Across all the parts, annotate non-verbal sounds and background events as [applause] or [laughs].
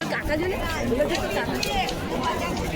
કાકા. છે ને બોલો છે તો કાકા.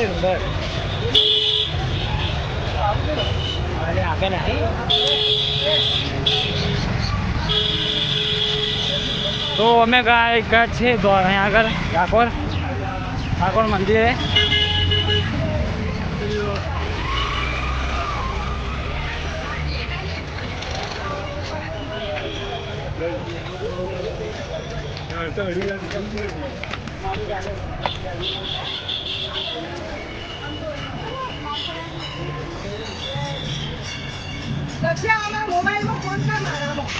ચલો નંબર અરે આગળ નહીં તો અમે ગયા છે તો અહીંયા આગળ. ડાકોર ઠાકોર મંદિરે. લક્ષ્યા અમે મોબાઈલમાં ફોન કર મારામાં.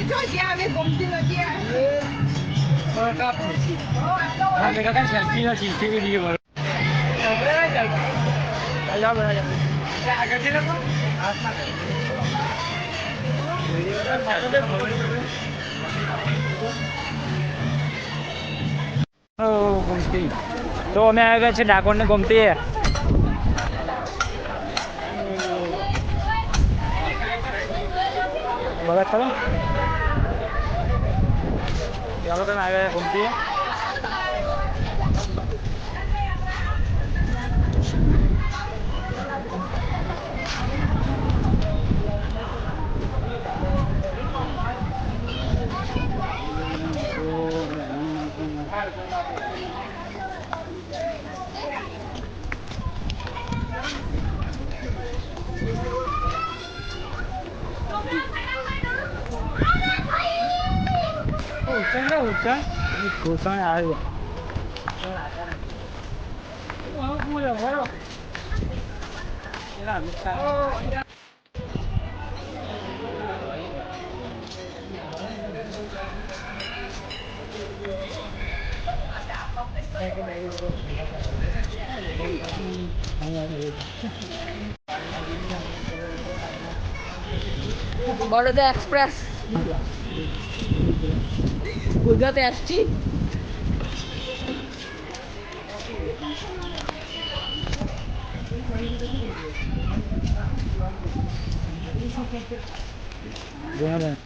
એ જ્યાં અમે ગમતી નથી આ. ઓ, આટલો સેલ્ફી નથી કેવી રીતે ગમતી તો અમે આવ્યા છે ડાકોરને ગમતી બરાબર ખરો ચાલો તમે આવ્યા ગમતી Tá? Ficou, é na. Vamos, vamos, vamos. Express. બરાબર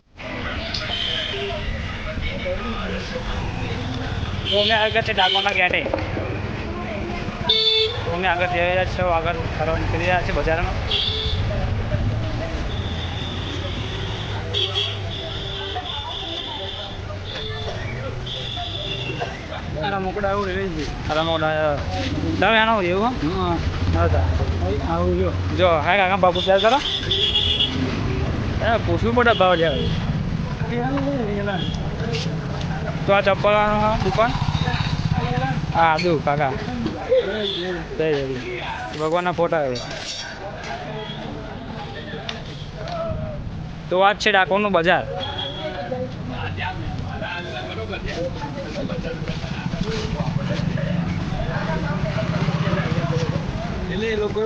તો અમે આગળ છે ડાકોરના ગેટે તો આગળ જઈ રહ્યા છો, આગળ ફરવા નીકળી રહ્યા છે બજારમાં. મોકડા આવું રહી અરે મોકડા તમે આનો એવું હા? આવું જો. જો હા કાકા બાપુ પ્યાર કરો પૂછવું પડે ભાવ જાય તો આ ચપ્પલ દુકાન? હા દુ કાકા. ભગવાનના ફોટા આવ્યો. તો આ જ છે ડાકોરનું બજાર. એટલે એ લોકો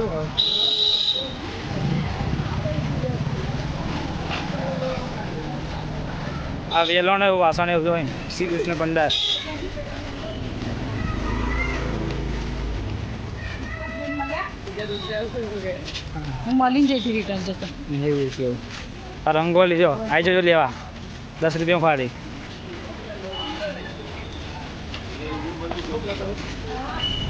આ વેલો ને એવું વાસણ એવું હોય શ્રી કૃષ્ણ ભંડાર. હું મળીને જઈશ રિટર્ન જતો. એવું કેવું આ રંગોલી જો આવી જજો લેવા. દસ રૂપિયા ફાડી. Facebook nó tới.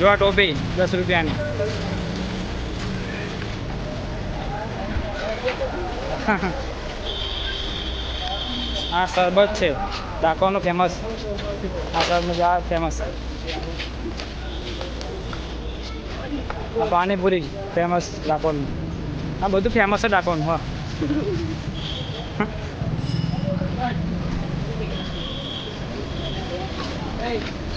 જો આ ટોપી, દસ રૂપિયાની. [laughs] આ શરબત છે, ડાકોરનું ફેમસ આ શરબત આ ફેમસ આ પાણીપુરી ફેમસ ડાકોરનું. આ બધું ફેમસ છે ડાકોરનું, હા. [laughs]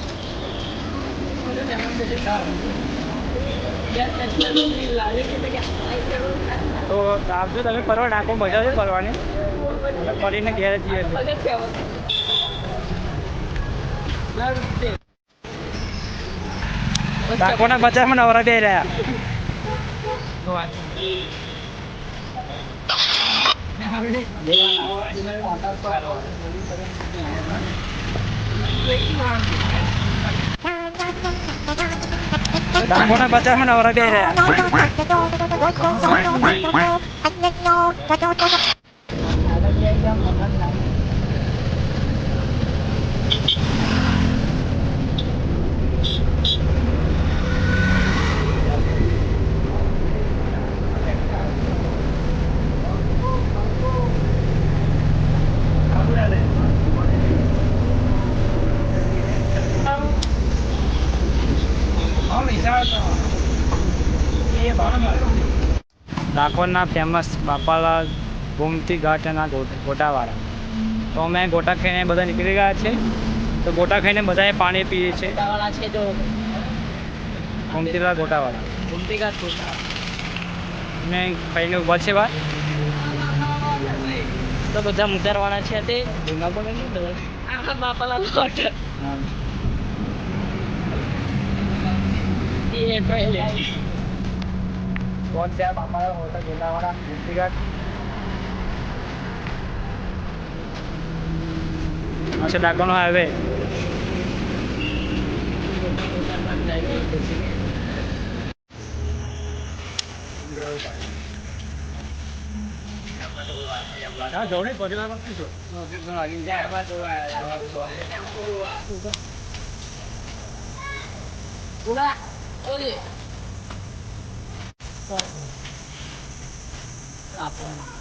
તો આવજો તમે ફરવા નાખો મજા છે ફરવાની. ફરીને ઘેર જઈએ ડાકોના બજારમાં નવરા બે રહ્યા. ડાકોરના બજારમાં નવરા બે રહ્યા ડાકોરના ફેમસ બાપાલાલ ગોમતી ઘાટના અને ગોટાવાળા. તો અમે ગોટા ખાઈને બધા નીકળી ગયા છે તો ગોટા ખાઈને બધાએ પાણી પીએ છે ગોમતીલાલ ગોટાવાળા. ઘૂમતી ઘાટ અને ભાઈને ઊભા છે બહાર. તો બધા મુદ્દારવાળા છે તે. ભૂંગા પણ નહીં દો આખા બાપાલા લોટ એ પહેલે કોણ છે આ બાપાલાલ હોટલ ગોટાવાળા ગોમતી ઘાટ આ છે ડાકોરનો હાઈવે હા જોડે પરિવારમાં શું છો ઉડા Ah, bom.